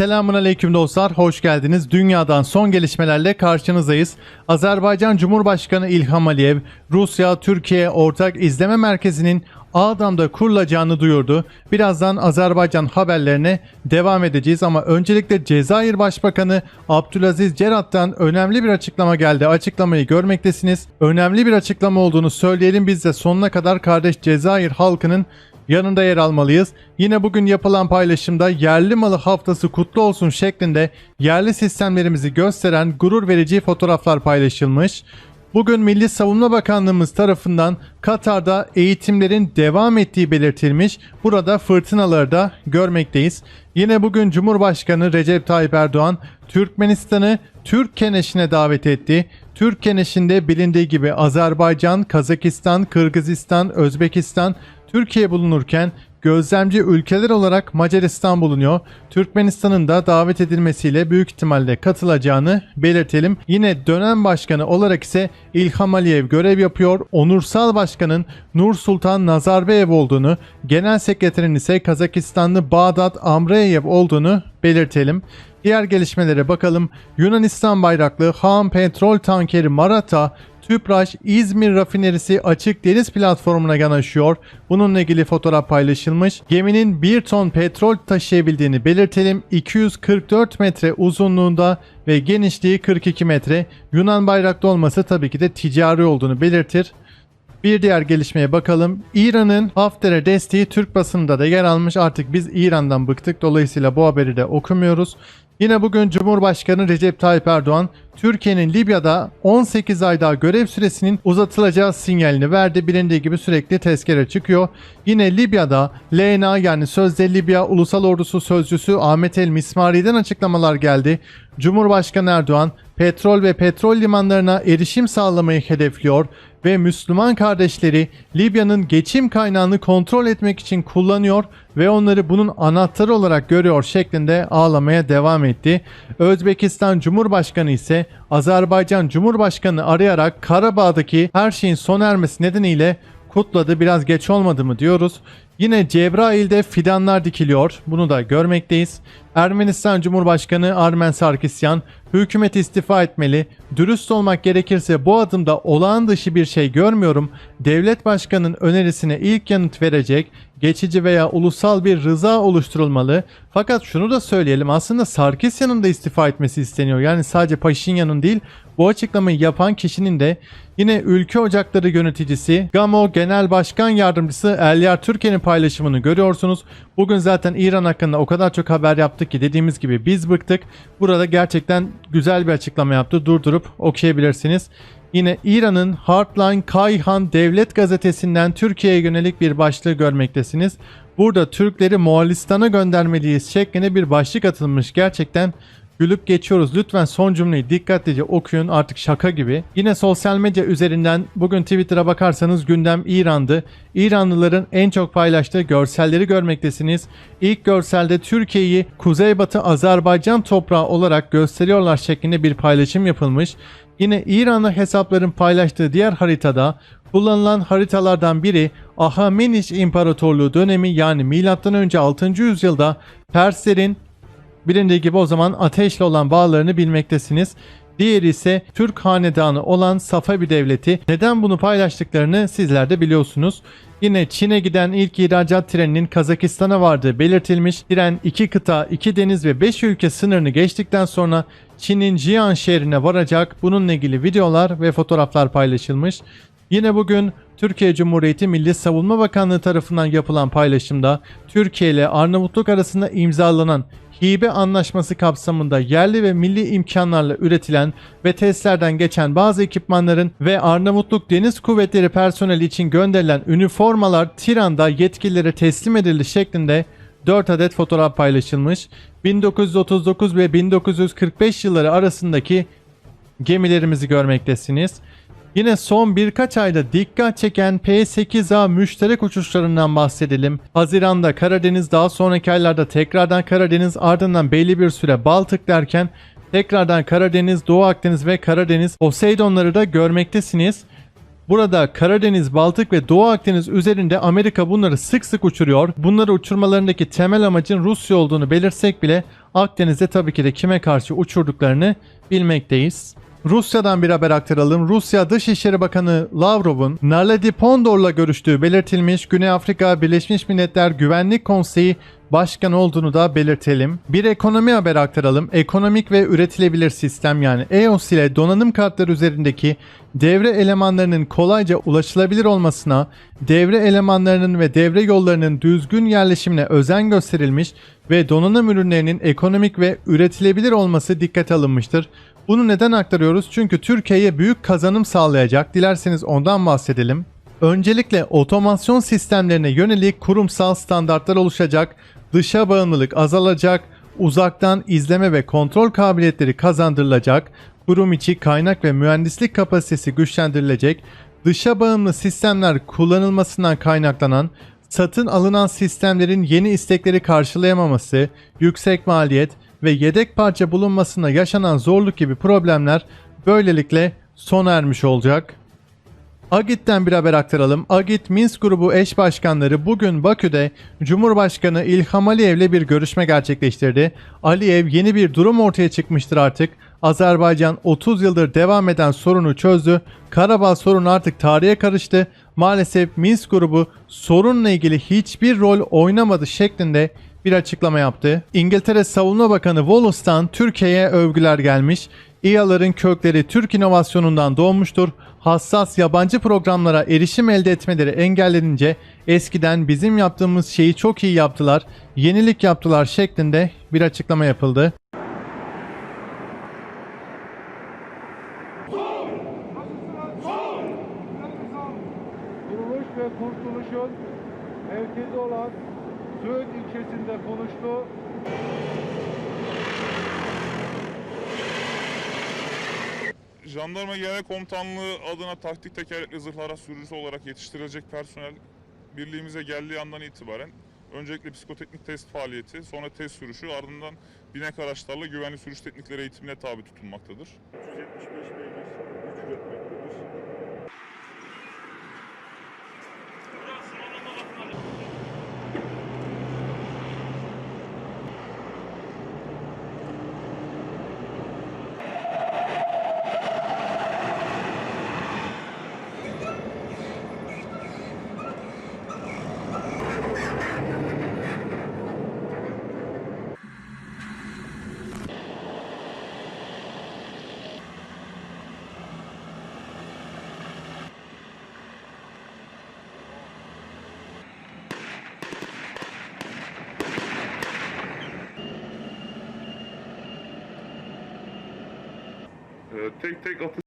Selamun aleyküm dostlar, hoş geldiniz. Dünyadan son gelişmelerle karşınızdayız. Azerbaycan Cumhurbaşkanı İlham Aliyev, Rusya-Türkiye Ortak İzleme Merkezi'nin Ağdam'da kurulacağını duyurdu. Birazdan Azerbaycan haberlerine devam edeceğiz ama öncelikle Cezayir Başbakanı Abdülaziz Cerat'tan önemli bir açıklama geldi. Açıklamayı görmektesiniz. Önemli bir açıklama olduğunu söyleyelim biz de sonuna kadar kardeş Cezayir halkının yanında yer almalıyız. Yine bugün yapılan paylaşımda yerli malı haftası kutlu olsun şeklinde yerli sistemlerimizi gösteren gurur verici fotoğraflar paylaşılmış. Bugün Milli Savunma Bakanlığımız tarafından Katar'da eğitimlerin devam ettiği belirtilmiş. Burada fırtınaları da görmekteyiz. Yine bugün Cumhurbaşkanı Recep Tayyip Erdoğan Türkmenistan'ı Türk Keneşi'ne davet etti. Türk Keneşi'nde bilindiği gibi Azerbaycan, Kazakistan, Kırgızistan, Özbekistan, Türkiye bulunurken gözlemci ülkeler olarak Macaristan bulunuyor. Türkmenistan'ın da davet edilmesiyle büyük ihtimalle katılacağını belirtelim. Yine dönem başkanı olarak ise İlham Aliyev görev yapıyor. Onursal başkanın Nur Sultan Nazarbayev olduğunu, genel sekreterin ise Kazakistanlı Bağdat Amreyev olduğunu belirtelim. Diğer gelişmelere bakalım. Yunanistan bayraklı Han petrol tankeri Maratha Tüpraş İzmir rafinerisi açık deniz platformuna yanaşıyor. Bununla ilgili fotoğraf paylaşılmış. Geminin 1 ton petrol taşıyabildiğini belirtelim. 244 metre uzunluğunda ve genişliği 42 metre. Yunan bayraklı olması tabii ki de ticari olduğunu belirtir. Bir diğer gelişmeye bakalım. İran'ın Hafter'e desteği Türk basınında da yer almış. Artık biz İran'dan bıktık. Dolayısıyla bu haberi de okumuyoruz. Yine bugün Cumhurbaşkanı Recep Tayyip Erdoğan Türkiye'nin Libya'da 18 ay daha görev süresinin uzatılacağı sinyalini verdi. Bilindiği gibi sürekli tezkere çıkıyor. Yine Libya'da LNA yani sözde Libya Ulusal Ordusu Sözcüsü Ahmet El Mismari'den açıklamalar geldi. Cumhurbaşkanı Erdoğan petrol ve petrol limanlarına erişim sağlamayı hedefliyor ve Müslüman kardeşleri Libya'nın geçim kaynağını kontrol etmek için kullanıyor ve onları bunun anahtarı olarak görüyor şeklinde ağlamaya devam etti. Özbekistan Cumhurbaşkanı ise Azerbaycan Cumhurbaşkanı arayarak Karabağ'daki her şeyin sona ermesi nedeniyle kutladı. Biraz geç olmadı mı diyoruz. Yine Cebrail'de fidanlar dikiliyor. Bunu da görmekteyiz. Ermenistan Cumhurbaşkanı Armen Sarkisyan hükümet istifa etmeli. Dürüst olmak gerekirse bu adımda olağan dışı bir şey görmüyorum. Devlet başkanının önerisine ilk yanıt verecek geçici veya ulusal bir rıza oluşturulmalı. Fakat şunu da söyleyelim aslında Sarkisyan'ın da istifa etmesi isteniyor. Yani sadece Paşinyan'ın değil bu açıklamayı yapan kişinin de yine Ülke Ocakları yöneticisi GAMO Genel Başkan Yardımcısı Elyar Türkiye'nin paylaşımını görüyorsunuz. Bugün zaten İran hakkında o kadar çok haber yaptık ki dediğimiz gibi biz bıktık. Burada gerçekten güzel bir açıklama yaptı. Durdurup okuyabilirsiniz. Yine İran'ın Heartline Kayhan Devlet Gazetesi'nden Türkiye'ye yönelik bir başlığı görmektesiniz. Burada Türkleri Moğolistan'a göndermeliyiz şeklinde bir başlık atılmış. Gerçekten gülüp geçiyoruz. Lütfen son cümleyi dikkatlice okuyun artık şaka gibi. Yine sosyal medya üzerinden bugün Twitter'a bakarsanız gündem İran'dı. İranlıların en çok paylaştığı görselleri görmektesiniz. İlk görselde Türkiye'yi Kuzeybatı Azerbaycan toprağı olarak gösteriyorlar şeklinde bir paylaşım yapılmış. Yine İranlı hesapların paylaştığı diğer haritada kullanılan haritalardan biri Ahameniş İmparatorluğu dönemi yani M.Ö. 6. yüzyılda Perslerin bilindiği gibi o zaman ateşle olan bağlarını bilmektesiniz. Diğeri ise Türk hanedanı olan Safavi Devleti. Neden bunu paylaştıklarını sizler de biliyorsunuz. Yine Çin'e giden ilk ihracat treninin Kazakistan'a vardığı belirtilmiş. Tren 2 kıta, 2 deniz ve 5 ülke sınırını geçtikten sonra Çin'in Jian şehrine varacak. Bununla ilgili videolar ve fotoğraflar paylaşılmış. Yine bugün Türkiye Cumhuriyeti Milli Savunma Bakanlığı tarafından yapılan paylaşımda Türkiye ile Arnavutluk arasında imzalanan hibe anlaşması kapsamında yerli ve milli imkanlarla üretilen ve testlerden geçen bazı ekipmanların ve Arnavutluk Deniz Kuvvetleri personeli için gönderilen üniformalar Tiran'da yetkililere teslim edildi şeklinde 4 adet fotoğraf paylaşılmış. 1939 ve 1945 yılları arasındaki gemilerimizi görmektesiniz. Yine son birkaç ayda dikkat çeken P8A müşterek uçuşlarından bahsedelim. Haziranda Karadeniz daha sonraki aylarda tekrardan Karadeniz ardından belli bir süre Baltık derken tekrardan Karadeniz, Doğu Akdeniz ve Karadeniz Poseidonları da görmektesiniz. Burada Karadeniz, Baltık ve Doğu Akdeniz üzerinde Amerika bunları sık sık uçuruyor. Bunları uçurmalarındaki temel amacın Rusya olduğunu belirsek bile Akdeniz'de tabii ki de kime karşı uçurduklarını bilmekteyiz. Rusya'dan bir haber aktaralım. Rusya Dışişleri Bakanı Lavrov'un Naledi Pondor'la görüştüğü belirtilmiş Güney Afrika Birleşmiş Milletler Güvenlik Konseyi Başkanı olduğunu da belirtelim. Bir ekonomi haber aktaralım. Ekonomik ve üretilebilir sistem yani EOS ile donanım kartları üzerindeki devre elemanlarının kolayca ulaşılabilir olmasına, devre elemanlarının ve devre yollarının düzgün yerleşimine özen gösterilmiş ve donanım ürünlerinin ekonomik ve üretilebilir olması dikkate alınmıştır. Bunu neden aktarıyoruz? Çünkü Türkiye'ye büyük kazanım sağlayacak. Dilerseniz ondan bahsedelim. Öncelikle otomasyon sistemlerine yönelik kurumsal standartlar oluşacak, dışa bağımlılık azalacak, uzaktan izleme ve kontrol kabiliyetleri kazandırılacak, kurum içi kaynak ve mühendislik kapasitesi güçlendirilecek, dışa bağımlı sistemler kullanılmasından kaynaklanan satın alınan sistemlerin yeni istekleri karşılayamaması, yüksek maliyet ve yedek parça bulunmasında yaşanan zorluk gibi problemler böylelikle sona ermiş olacak. Agit'ten bir haber aktaralım. Agit Minsk grubu eş başkanları bugün Bakü'de Cumhurbaşkanı İlham Aliyev'le bir görüşme gerçekleştirdi. Aliyev yeni bir durum ortaya çıkmıştır artık. Azerbaycan 30 yıldır devam eden sorunu çözdü. Karabağ sorunu artık tarihe karıştı. Maalesef Minsk grubu sorunla ilgili hiçbir rol oynamadı şeklinde bir açıklama yaptı. İngiltere Savunma Bakanı Wallace'tan Türkiye'ye övgüler gelmiş. İHA'ların kökleri Türk inovasyonundan doğmuştur. Hassas yabancı programlara erişim elde etmeleri engellenince eskiden bizim yaptığımız şeyi çok iyi yaptılar, yenilik yaptılar şeklinde bir açıklama yapıldı. Kurtuluşun merkezi olan Söğüt ilçesinde konuştu. Jandarma Genel Komutanlığı adına taktik tekerlekli zırhlı araç sürücüsü olarak yetiştirilecek personel birliğimize geldiği andan itibaren öncelikle psikoteknik test faaliyeti, sonra test sürüşü, ardından binek araçlarla güvenli sürüş teknikleri eğitimine tabi tutulmaktadır. 375 tek tek atış